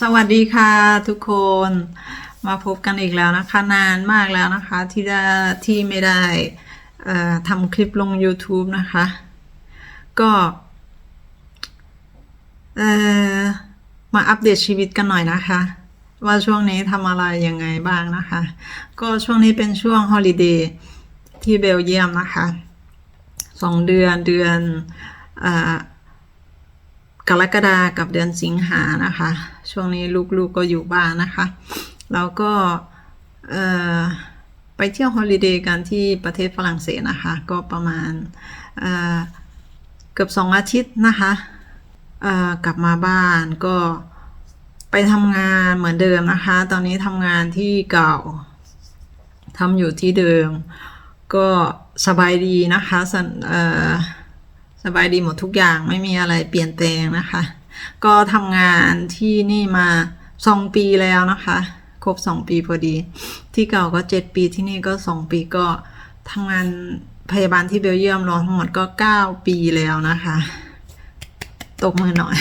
สวัสดีค่ะทุกคนมาพบกันอีกแล้วนะคะ นานมากแล้วนะคะที่ได้ที่ไม่ได้ทำคลิปลง YouTube นะคะ ก็มาอัปเดตชีวิตกันหน่อยนะคะ ว่าช่วงนี้ทำอะไรยังไงบ้างนะคะ ก็ช่วงนี้เป็นช่วงฮอลิเดย์ที่เบลเยียมนะคะสองเดือนเดือนอกรกฎากับเดือนสิงหานะคะ ช่วงนี้ลูกๆกก็อยู่บ้านนะคะแล้วก็ไปเที่ยวฮอลิเดย์กันที่ประเทศฝรั่งเศสนะคะ ก็ประมาณเเกือบสองอาทิตย์นะคะกลับมาบ้านก็ไปทำงานเหมือนเดิมนะคะ ตอนนี้ทำงานที่เก่าทำอยู่ที่เดิม ก็สบายดีนะคะสสบายดีหมดทุกอย่างไม่มีอะไรเปลี่ยนแปลงนะคะ ก็ทำงานที่นี่มาสองปีแล้วนะคะ ครบสองปีพอดี ที่เก่าก็เจ็ดปีที่นี่ก็สองปีก็ทำงานพยาบาลที่เบลเยียมรวมทั้งหมดก็เก้าปีแล้วนะคะ ตกมือหน่อย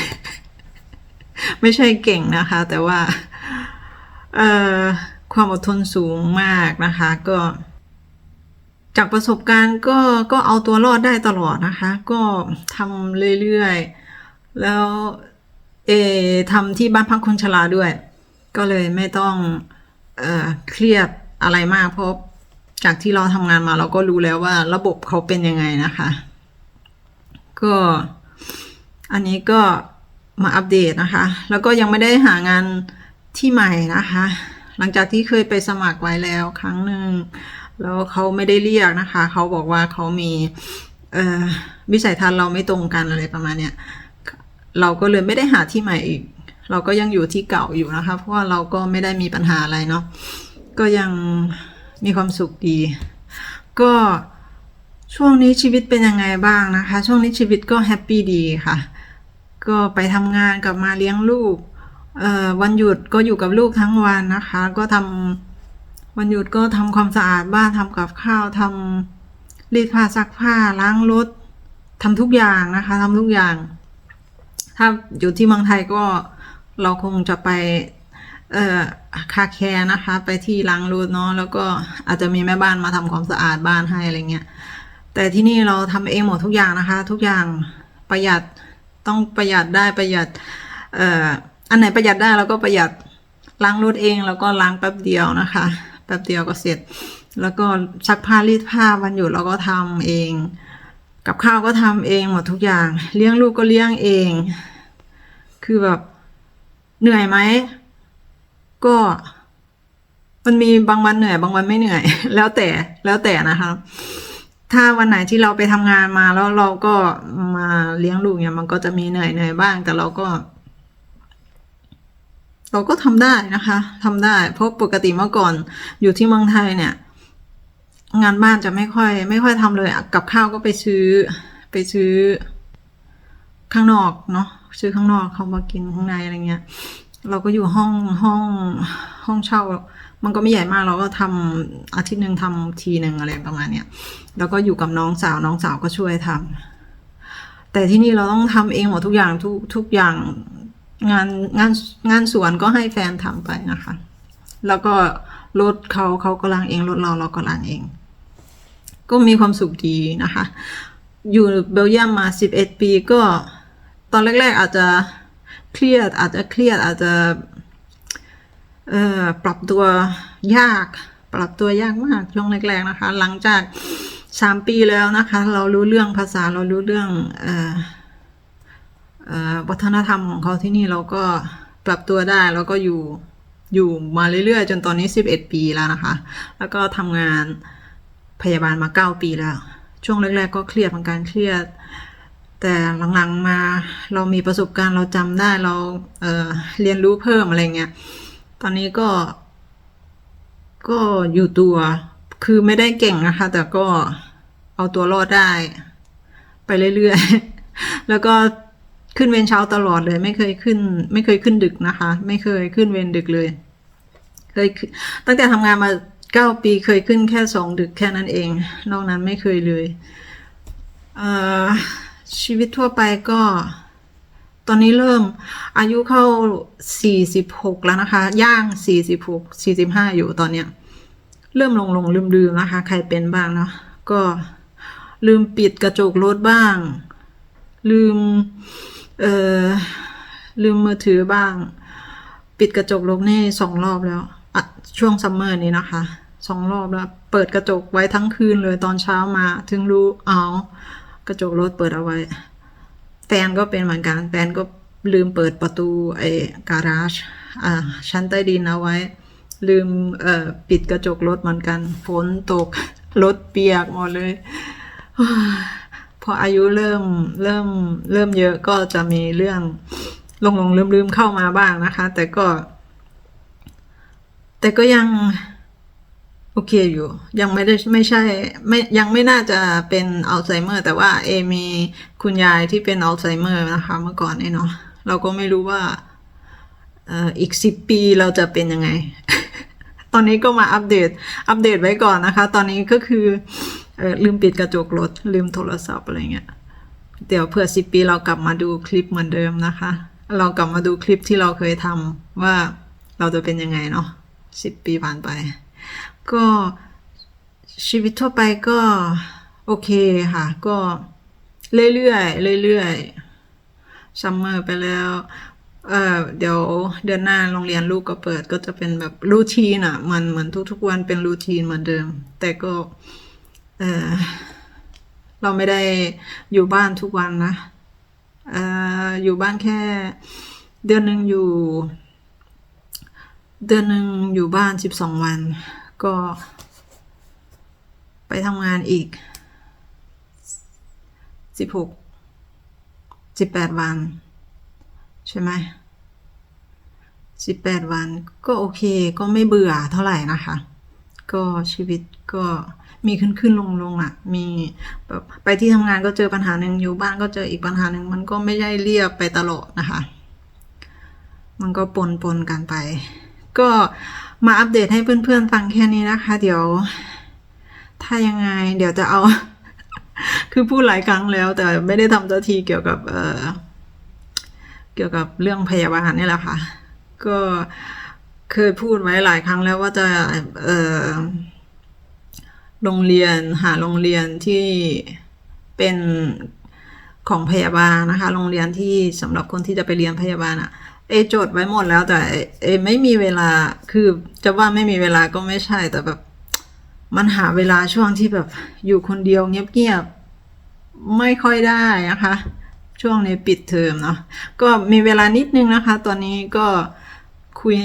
ไม่ใช่เก่งนะคะ แต่ว่า เอ่อความอดทนสูงมากนะคะ ก็ จากประสบการณ์ก็ก็เอาตัวรอดได้ตลอดนะคะ ก็ทำเรื่อยๆ แล้วเอทำที่บ้านพักคนชราด้วย ก็เลยไม่ต้องเออเครียดอะไรมากเพราะจากที่เราทำงานมาเราก็รู้แล้วว่าระบบเขาเป็นยังไงนะคะ ก็อันนี้ก็มาอัปเดตนะคะ แล้วก็ยังไม่ได้หางานที่ใหม่นะคะ หลังจากที่เคยไปสมัครไว้แล้วครั้งหนึ่งแล้วเขาไม่ได้เรียกนะคะ เขาบอกว่าเขามีวิสัยทัศน์เราไม่ตรงกันอะไรประมาณเนี้ย เราก็เลยไม่ได้หาที่ใหม่อีก เราก็ยังอยู่ที่เก่าอยู่นะคะ เพราะว่าเราก็ไม่ได้มีปัญหาอะไรเนาะก็ยังมีความสุขดี ก็ช่วงนี้ชีวิตเป็นยังไงบ้างนะคะ ช่วงนี้ชีวิตก็แฮปปี้ดีค่ะ ก็ไปทำงานกลับมาเลี้ยงลูกเออวันหยุดก็อยู่กับลูกทั้งวันนะคะ ก็ทำวันหยุดก็ทำความสะอาดบ้านทำกับข้าวทำรีดผ้าซักผ้าล้างรถทำทุกอย่างนะคะทำทุกอย่าง ถ้าอยู่ที่เมืองไทยก็เราคงจะไปเอ่อคาแคร์นะคะ ไปที่ล้างรถเนาะแล้วก็อาจจะมีแม่บ้านมาทำความสะอาดบ้านให้อะไรเงี้ยแต่ที่นี่เราทำเองหมดทุกอย่างนะคะ ทุกอย่างประหยัดต้องประหยัดได้ประหยัดเอ่ออันไหนประหยัดได้เราก็ประหยัดล้างรถเองแล้วก็ล้างแป๊บเดียวนะคะแป๊บเดียวก็เสร็จ แล้วก็ซักผ้ารีดผ้าวันหยุดเราก็ทำเอง กับข้าวก็ทำเองหมดทุกอย่าง เลี้ยงลูกก็เลี้ยงเอง คือแบบเหนื่อยไหม ก็ มันมีบางวันเหนื่อย บางวันไม่เหนื่อย แล้วแต่แล้วแต่นะคะถ้าวันไหนที่เราไปทำงานมาแล้วเราก็มาเลี้ยงลูกเนี่ย มันก็จะมีเหนื่อยเหนื่อยบ้าง แต่เราก็ เราก็ทำได้นะคะทำได้ เพราะปกติเมื่อก่อนอยู่ที่เมืองไทยเนี่ย งานบ้านจะไม่ค่อย ไม่ค่อยทำเลยอะกับข้าวก็ไปซื้อ ไปซื้อ ข้างนอกเนาะซื้อข้างนอกเขามากินข้างในอะไรเงี้ย เราก็อยู่ห้องห้องห้องเช่า มันก็ไม่ใหญ่มากเราก็ทำอาทิตย์หนึ่งทำทีหนึ่งอะไรประมาณเนี้ยแล้วก็อยู่กับน้องสาวน้องสาวก็ช่วยทำแต่ที่นี่เราต้องทำเองหมดทุกอย่างทุกทุกอย่างงานงานงานสวนก็ให้แฟนทำไปนะคะ แล้วก็ รถเขาเขาก็ล้างเองรถเราเราก็ล้างเอง ก็มีความสุขดีนะคะ อยู่เบลเยียมมาสิบเอ็ดปีก็ตอนแรก ๆ อาจจะเครียดอาจจะเครียดอาจจะเอ่อปรับตัวยาก ปรับตัวยากมากช่วงแรกๆนะคะ หลังจากสามปีแล้วนะคะ เรารู้เรื่องภาษาเรารู้เรื่องเอ่อเอ่อวัฒนธรรมของเขาที่นี่เราก็ปรับตัวได้แล้วก็อยู่ อยู่มาเรื่อยๆ จนตอนนี้ 11 ปีแล้วนะคะ แล้วก็ทำงานพยาบาลมา 9 ปีแล้ว ช่วงแรก ๆ ก็เครียดเหมือนกันเครียด แต่หลังๆมาเรามีประสบการณ์เราจำได้เราเเรียนรู้เพิ่มอะไรเงี้ย ตอนนี้ก็ ก็อยู่ตัวคือไม่ได้เก่งนะคะ แต่ก็เอาตัวรอดได้ ไปเรื่อยๆ แล้วก็ขึ้นเวรเช้าตลอดเลย ไม่เคยขึ้น ไม่เคยขึ้นดึกนะคะ ไม่เคยขึ้นเวรดึกเลย เคยตั้งแต่ทำงานมาเก้าปีเคยขึ้นแค่สองดึกแค่นั้นเอง นอกนั้นไม่เคยเลยเชีวิตทั่วไปก็ ตอนนี้เริ่มอายุเข้าสี่สิบหกแล้วนะคะ ย่างสี่สิบหกสี่สิบห้าอยู่ตอนเนี้ย เริ่มหลงหลงลืมลืมนะคะ ใครเป็นบ้างเนาะก็ลืมปิดกระจกรถบ้าง ลืม เอ่อ ลืมมือถือบ้าง ปิดกระจกรถนี่สองรอบแล้ว ช่วงซัมเมอร์นี้นะคะสองรอบแล้ว เปิดกระจกไว้ทั้งคืนเลยตอนเช้ามา ถึงรู้เอากระจกรถเปิดเอาไว้แฟนก็เป็นเหมือนกันแฟนก็ลืมเปิดประตูไอ้การาจอ่าชั้นใต้ดินเอาไว้ ลืมเอ่อปิดกระจกรถเหมือนกันฝนตกรถเปียกหมดเลยพออายุเริ่มเริ่มเริ่มเยอะก็จะมีเรื่องลงลงลืมลืมเข้ามาบ้างนะคะ แต่ก็ แต่ก็ยังโอเคอยู่ ยังไม่ได้ไม่ใช่ไม่ยังไม่น่าจะเป็นอัลไซเมอร์ แต่ว่าเอมีคุณยายที่เป็นอัลไซเมอร์นะคะเมื่อก่อนเนี่ยเนาะเราก็ไม่รู้ว่าอีกสิบปีเราจะเป็นยังไง ตอนนี้ก็มาอัปเดต อัปเดตไว้ก่อนนะคะ ตอนนี้ก็คือเอ่อลืมปิดกระจกรถ ลืมโทรศัพท์อะไรเงี้ย เดี๋ยวเผื่อสิบปีเรากลับมาดูคลิปเหมือนเดิมนะคะ เรากลับมาดูคลิปที่เราเคยทำว่าเราจะเป็นยังไงเนาะ สิบปีผ่านไป ก็ชีวิตทั่วไปก็โอเคค่ะ ก็เรื่อยๆเรื่อยๆซัมเมอร์ไปแล้วเออเดี๋ยวเดือนหน้าโรงเรียนลูกก็เปิดก็จะเป็นแบบรูทีนอะมันเหมือนทุกๆวันเป็นรูทีนเหมือนเดิม แต่ก็เออเราไม่ได้อยู่บ้านทุกวันนะเอออยู่บ้านแค่เดือนหนึ่งอยู่ เดือนหนึ่งอยู่บ้านสิบสองวัน ก็ ไปทำงานอีกสิบหกสิบแปดวัน ใช่ไหมสิบแปดวันก็โอเคก็ไม่เบื่อเท่าไหร่นะคะ ก็ชีวิตก็มีขึ้นขึ้นลงลงอะ มีแบบไปที่ทำงานก็เจอปัญหาหนึ่งอยู่บ้านก็เจออีกปัญหาหนึ่งมันก็ไม่ได้เรียบไปตลอดนะคะ มันก็ปนปนกันไป ก็มาอัปเดตให้เพื่อนๆฟังแค่นี้นะคะ เดี๋ยว ถ้ายังไง เดี๋ยวจะเอา คือพูดหลายครั้งแล้ว แต่ไม่ได้ทำสักทีเกี่ยวกับ เออเกี่ยวกับเรื่องพยาบาลนี่แหละค่ะ ก็เคยพูดไว้หลายครั้งแล้วว่าจะเออโรงเรียนหาโรงเรียนที่เป็นของพยาบาลนะคะ โรงเรียนที่สำหรับคนที่จะไปเรียนพยาบาลอะ เอจดไว้หมดแล้วแต่เอไม่มีเวลาคือจะว่าไม่มีเวลาก็ไม่ใช่แต่แบบ มันหาเวลาช่วงที่แบบอยู่คนเดียวเงียบๆไม่ค่อยได้นะคะ ช่วงในปิดเทอมเนาะก็มีเวลานิดนึงนะคะ ตอนนี้ก็คุย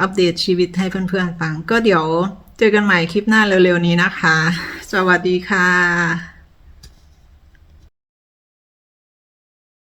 อัปเดตชีวิตให้เพื่อนๆฟัง ก็เดี๋ยวเจอกันใหม่คลิปหน้าเร็วๆนี้นะคะ สวัสดีค่ะ